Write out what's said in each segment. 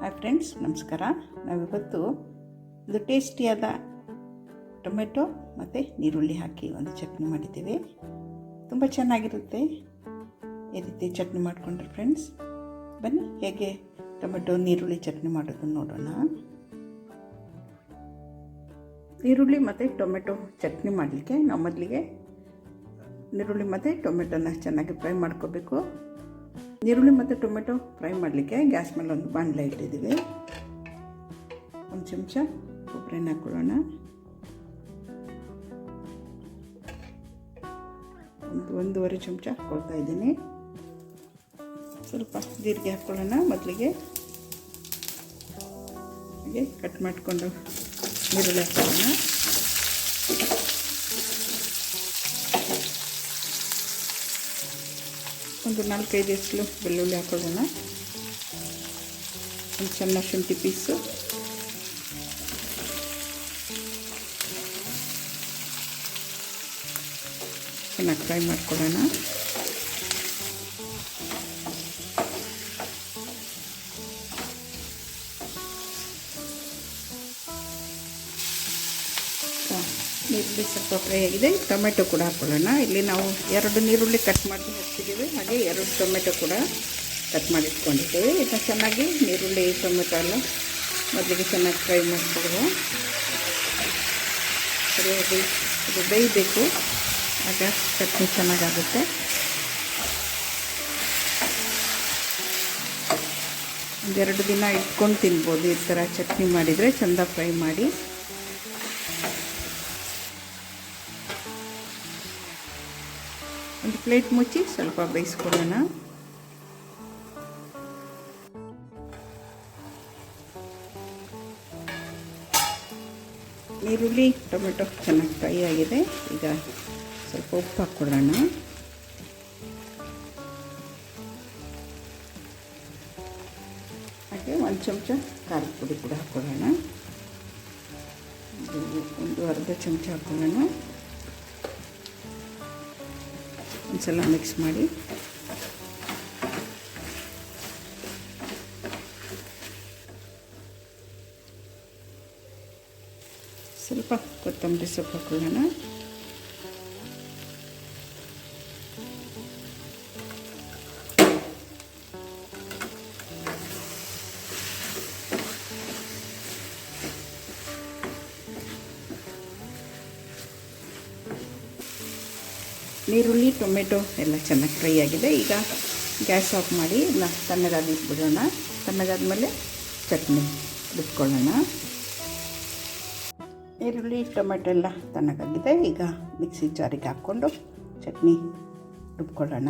Hi friends, ನಮಸ್ಕಾರ. ನಾವಿವತ್ತು ಒಂದು ಟೇಸ್ಟಿಯಾದ ಟೊಮೆಟೊ ಮತ್ತು ನೀರುಳ್ಳಿ ಹಾಕಿ ಒಂದು ಚಟ್ನಿ ಮಾಡಿದ್ದೇವೆ. ತುಂಬ ಚೆನ್ನಾಗಿರುತ್ತೆ. ಈ ರೀತಿ ಚಟ್ನಿ ಮಾಡಿಕೊಂಡ್ರೆ ಫ್ರೆಂಡ್ಸ್, ಬನ್ನಿ ಹೇಗೆ ಟೊಮೆಟೊ ನೀರುಳ್ಳಿ ಚಟ್ನಿ ಮಾಡೋದನ್ನು ನೋಡೋಣ. ಈರುಳ್ಳಿ ಮತ್ತು ಟೊಮೆಟೊ ಚಟ್ನಿ ಮಾಡಲಿಕ್ಕೆ ನಾವು ಮೊದಲಿಗೆ ನೀರುಳ್ಳಿ ಮತ್ತು ಟೊಮೆಟೊನ ಚೆನ್ನಾಗಿ ಫ್ರೈ ಮಾಡ್ಕೋಬೇಕು. ನೀರುಳ್ಳಿ ಮತ್ತು ಟೊಮೆಟೊ ಫ್ರೈ ಮಾಡಲಿಕ್ಕೆ ಗ್ಯಾಸ್ ಮೇಲೆ ಒಂದು ಬಾಣಲೆ ಇಟ್ಟಿದ್ದೀವಿ. ಒಂದು ಚಮಚ ಕೊಬ್ಬರಿನ ಹಾಕ್ಕೊಳ್ಳೋಣ ಒಂದು ಒಂದೂವರೆ ಚಮಚ ಹಾಕ್ಕೊಳ್ತಾ ಇದ್ದೀನಿ. ಸ್ವಲ್ಪ ಜೀರಿಗೆ ಹಾಕ್ಕೊಳ್ಳೋಣ ಮೊದಲಿಗೆ. ಹಾಗೆ ಕಟ್ ಮಾಡಿಕೊಂಡು ಈರುಳ್ಳಿ ಹಾಕ್ಕೊಳ್ಳೋಣ ಒಂದು ನಾಲ್ಕೈದು ಎಸ್ಲು ಬೆಳ್ಳುಳ್ಳಿ ಹಾಕೊಳ್ಳೋಣ ಒಂದು ಸಣ್ಣ ಶುಂಠಿ ಪೀಸು. ಚೆನ್ನಾಗಿ ಫ್ರೈ ಮಾಡ್ಕೊಳ್ಳೋಣ. ನೀರುಳ್ಳಿ ಸ್ವಲ್ಪ ಫ್ರೈ ಆಗಿದೆ. ಟೊಮೆಟೊ ಕೂಡ ಹಾಕ್ಕೊಳ್ಳೋಣ ಇಲ್ಲಿ ನಾವು ಎರಡು ನೀರುಳ್ಳಿ ಕಟ್ ಮಾಡಿ ಹಾಕ್ತಿದ್ದೀವಿ. ಹಾಗೆ ಎರಡು ಟೊಮೆಟೊ ಕೂಡ ಕಟ್ ಮಾಡಿ ಇಟ್ಕೊಂಡಿದ್ದೀವಿ ಇದನ್ನ ಚೆನ್ನಾಗಿ ನೀರುಳ್ಳಿ ಟೊಮೆಟೊ ಎಲ್ಲ ಮೊದಲಿಗೆ ಚೆನ್ನಾಗಿ ಫ್ರೈ ಮಾಡಿಕೊಡುವ ಅದು ಬೇಯಬೇಕು. ಆಗ ಚಟ್ನಿ ಚೆನ್ನಾಗಾಗುತ್ತೆ. ಒಂದೆರಡು ದಿನ ಇಟ್ಕೊಂಡು ತಿನ್ಬೋದು. ಈ ಥರ ಚಟ್ನಿ ಮಾಡಿದರೆ ಚೆಂದ ಫ್ರೈ ಮಾಡಿ. ಒಂದು ಪ್ಲೇಟ್ ಮುಚ್ಚಿ ಸ್ವಲ್ಪ ಬೇಯಿಸ್ಕೊಳ್ಳೋಣ. ಈರುಳ್ಳಿ, ಟೊಮೆಟೊ ಚೆನ್ನಾಗಿ ಫ್ರೈ ಆಗಿದೆ. ಈಗ ಸ್ವಲ್ಪ ಉಪ್ಪು ಹಾಕ್ಕೊಳ್ಳೋಣ. ಹಾಗೆ ಒಂದು ಚಮಚ ಖಾರದ ಪುಡಿ ಕೂಡ ಹಾಕ್ಕೊಡೋಣ ಒಂದು ಅರ್ಧ ಚಮಚ ಹಾಕ್ಕೊಳ್ಳೋಣ. ಒಂದ್ಸಲ ಮಿಕ್ಸ್ ಮಾಡಿ. ಸ್ವಲ್ಪ ಕೊತ್ತಂಬರಿ ಸೊಪ್ಪು ಹಾಕೊಳ್ಳೋಣ. ನೀರುಳ್ಳಿ, ಟೊಮೆಟೊ ಎಲ್ಲ ಚೆನ್ನಾಗಿ ಫ್ರೈ ಆಗಿದೆ. ಈಗ ಗ್ಯಾಸ್ ಆಫ್ ಮಾಡಿ ಎಲ್ಲ ತಣ್ಣಗಾಗಿ ಬಿಡೋಣ ತಣ್ಣಗಾದ್ಮೇಲೆ ಚಟ್ನಿ ರುಬ್ಕೊಳ್ಳೋಣ ಈರುಳ್ಳಿ, ಟೊಮೆಟೊ ಎಲ್ಲ ತಣ್ಣಗಾಗಿದೆ. ಈಗ ಮಿಕ್ಸಿ ಜಾರಿಗೆ ಹಾಕ್ಕೊಂಡು ಚಟ್ನಿ ರುಬ್ಕೊಳ್ಳೋಣ.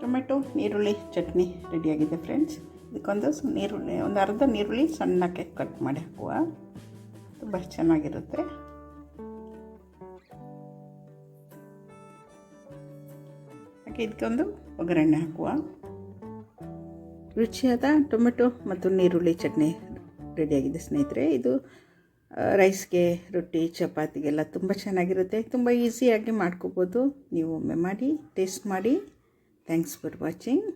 ಟೊಮೆಟೊ, ಈರುಳ್ಳಿ, ಚಟ್ನಿ ರೆಡಿಯಾಗಿದೆ ಫ್ರೆಂಡ್ಸ್. ಇದಕ್ಕೊಂದು ನೀರುಳ್ಳಿ, ಒಂದು ಅರ್ಧ ನೀರುಳ್ಳಿ ಸಣ್ಣಕ್ಕೆ ಕಟ್ ಮಾಡಿ ಹಾಕುವ. ತುಂಬ ಚೆನ್ನಾಗಿರುತ್ತೆ. ಹಾಗೆ ಇದಕ್ಕೊಂದು ಒಗ್ಗರಣೆ ಹಾಕುವ. ರುಚಿಯಾದ ಟೊಮೆಟೊ ಮತ್ತು ನೀರುಳ್ಳಿ ಚಟ್ನಿ ರೆಡಿಯಾಗಿದೆ ಸ್ನೇಹಿತರೆ. ಇದು ರೈಸ್ಗೆ, ರೊಟ್ಟಿ, ಚಪಾತಿಗೆಲ್ಲ ತುಂಬ ಚೆನ್ನಾಗಿರುತ್ತೆ. ತುಂಬ ಈಸಿಯಾಗಿ ಮಾಡ್ಕೋಬೋದು. ನೀವು ಒಮ್ಮೆ ಮಾಡಿ ಟೇಸ್ಟ್ ಮಾಡಿ. Thanks for watching